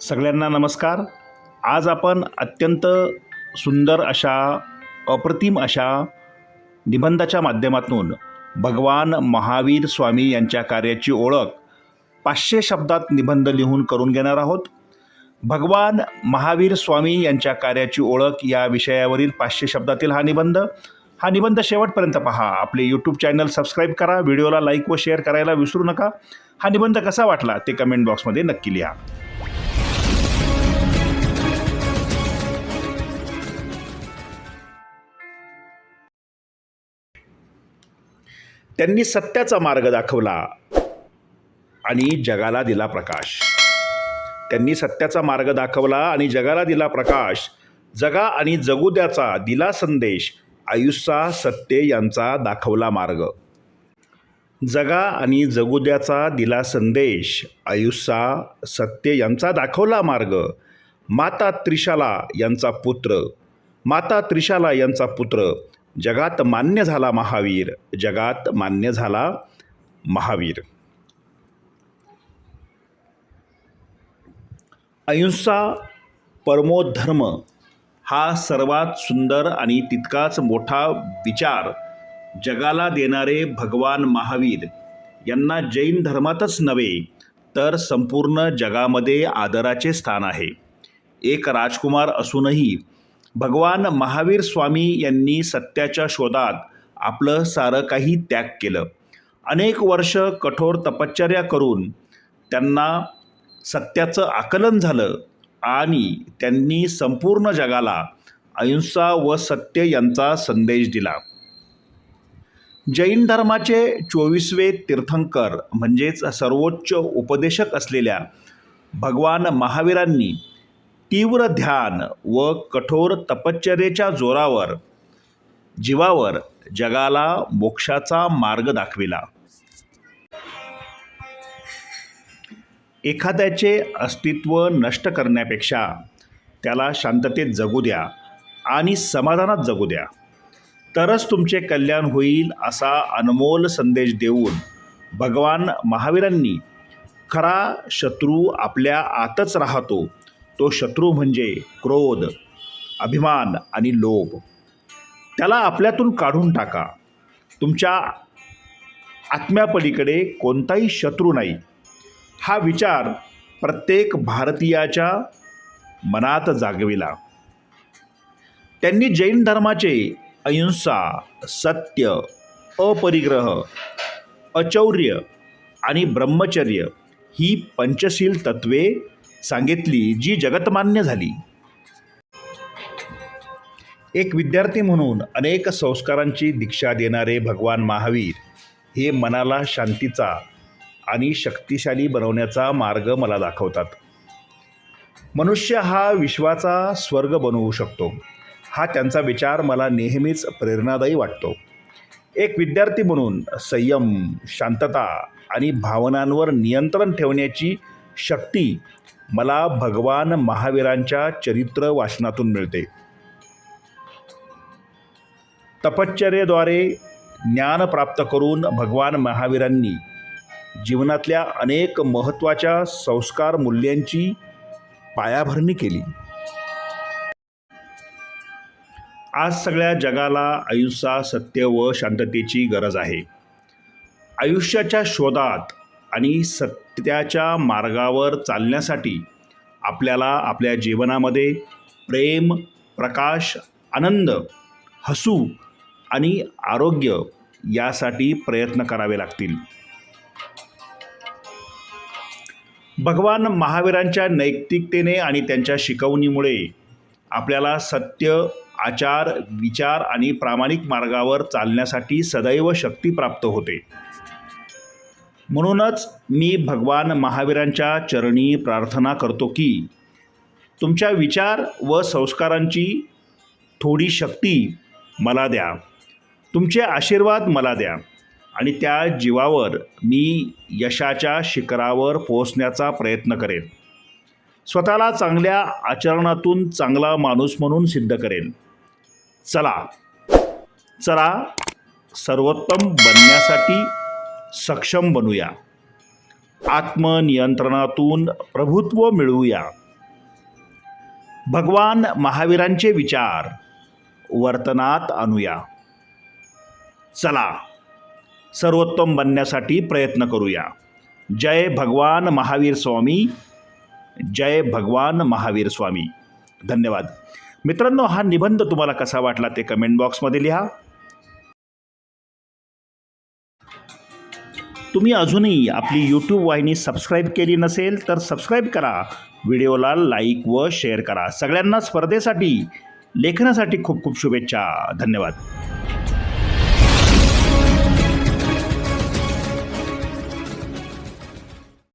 सगळ्यांना नमस्कार. आज आपण अत्यंत सुंदर अशा अप्रतिम अशा निबंधाच्या माध्यमातून भगवान महावीर स्वामी यांच्या कार्याची ओळख पाचशे शब्दात निबंध लिहून करून घेणार आहोत. भगवान महावीर स्वामी यांच्या कार्याची ओळख या विषयावरील पाचशे शब्दातील हा निबंध. हा निबंध शेवटपर्यंत पहा. आपले यूट्यूब चॅनल सबस्क्राईब करा. व्हिडिओला लाईक व शेअर करायला विसरू नका. हा निबंध कसा वाटला ते कमेंट बॉक्समध्ये नक्की लिहा. त्यांनी सत्याचा मार्ग दाखवला आणि जगाला दिला प्रकाश. त्यांनी सत्याचा मार्ग दाखवला आणि जगाला दिला प्रकाश. जगा आणि जगुद्याचा दिला संदेश आयुष्या सत्य यांचा दाखवला मार्ग. जगा आणि जगुद्याचा दिला संदेश आयुष्या सत्य यांचा दाखवला मार्ग. माता त्रिशाला यांचा पुत्र. माता त्रिशाला यांचा पुत्र. जगात मान्य झाला महावीर जगात मान्य झाला महावीर. अहिंसा परमोधर्म हा सर्वात सुंदर आणि तितकाच मोठा विचार जगाला देणारे भगवान महावीर यांना जैन धर्मातच नव्हे तर संपूर्ण जगामध्ये आदराचे स्थान आहे. एक राजकुमार असूनही भगवान महावीर स्वामी यांनी सत्याच्या शोधात आपलं सारं काही त्याग केलं. अनेक वर्ष कठोर तपश्चर्या करून त्यांना सत्याचं आकलन झालं आणि त्यांनी संपूर्ण जगाला अहिंसा व सत्य यांचा संदेश दिला. जैन धर्माचे चोवीसवे तीर्थंकर म्हणजेच सर्वोच्च उपदेशक असलेल्या भगवान महावीरांनी तीव्र ध्यान व कठोर तपश्चर्येच्या जोरावर जीवावर जगाला मोक्षाचा मार्ग दाखविला. एखाद्याचे अस्तित्व नष्ट करण्यापेक्षा त्याला शांततेत जगू द्या आणि समाधानात जगू द्या. तरच तुमचे कल्याण होईल असा अनमोल संदेश देऊन भगवान महावीरांनी खरा शत्रू आपल्या आतच राहतो तो शत्रू म्हणजे क्रोध अभिमान आणि लोभ. त्याला आपल्यातून काढून टाका. तुमच्या आत्म्यापलीकडे कोणताही शत्रू नाही. हा विचार प्रत्येक भारतीयाच्या मनात जागविला. त्यांनी जैन धर्माचे अहिंसा सत्य अपरिग्रह अचौर्य आणि ब्रह्मचर्य ही पंचशील तत्वे सांगितली जी जगतमान्य झाली. एक विद्यार्थी म्हणून अनेक संस्कारांची दीक्षा देणारे भगवान महावीर हे मनाला शांतीचा आणि शक्तिशाली बनवण्याचा मार्ग मला दाखवतात. मनुष्य हा विश्वाचा स्वर्ग बनवू शकतो. हा त्यांचा विचार मला नेहमीच प्रेरणादायी वाटतो. एक विद्यार्थी म्हणून संयम शांतता आणि भावनांवर नियंत्रण ठेवण्याची शक्ती मला भगवान महावीरांच्या चरित्र वाचनातून मिळते. तपश्चर्येद्वारे ज्ञान प्राप्त करून भगवान महावीरांनी जीवनातल्या अनेक महत्त्वाच्या संस्कार मूल्यांची पायाभरणी केली. आज सगळ्या जगाला अहिंसा सत्य व शांततेची गरज आहे. आयुष्याच्या शोधात आणि सत्याच्या मार्गावर चालण्यासाठी आपल्याला आपल्या जीवनामध्ये प्रेम प्रकाश आनंद हसू आणि आरोग्य यासाठी प्रयत्न करावे लागतील. भगवान महावीरांच्या नैतिकतेने आणि त्यांच्या शिकवणीमुळे आपल्याला सत्य आचार विचार आणि प्रामाणिक मार्गावर चालण्यासाठी सदैव शक्ती प्राप्त होते. म्हणूनच मी भगवान महावीरांच्या चरणी प्रार्थना करतो की तुमच्या विचार व संस्कारांची थोडी शक्ती मला द्या. तुमचे आशीर्वाद मला द्या आणि त्या जीवावर मी यशाच्या शिखरावर पोहोचण्याचा प्रयत्न करेन. स्वतःला चांगल्या आचरणातून चांगला माणूस म्हणून सिद्ध करेन. चला. चला. सर्वोत्तम बनण्यासाठी सक्षम बनूया. आत्मनियंत्रणातून प्रभुत्व मिळवूया. भगवान महावीरांचे विचार वर्तनात आणूया. चला सर्वोत्तम बनण्यासाठी प्रयत्न करूया. जय भगवान महावीर स्वामी जय भगवान महावीर स्वामी. धन्यवाद. मित्रांनो हा निबंध तुम्हाला कसा वाटला ते कमेंट बॉक्समध्ये लिहा. तुम्ही अजूनही आपली यूट्यूब वाहिनी सबस्क्राईब केली नसेल तर सबस्क्राईब करा. व्हिडिओला लाईक व शेअर करा. सगळ्यांना स्पर्धेसाठी लेखनासाठी खूप खूप शुभेच्छा. धन्यवाद.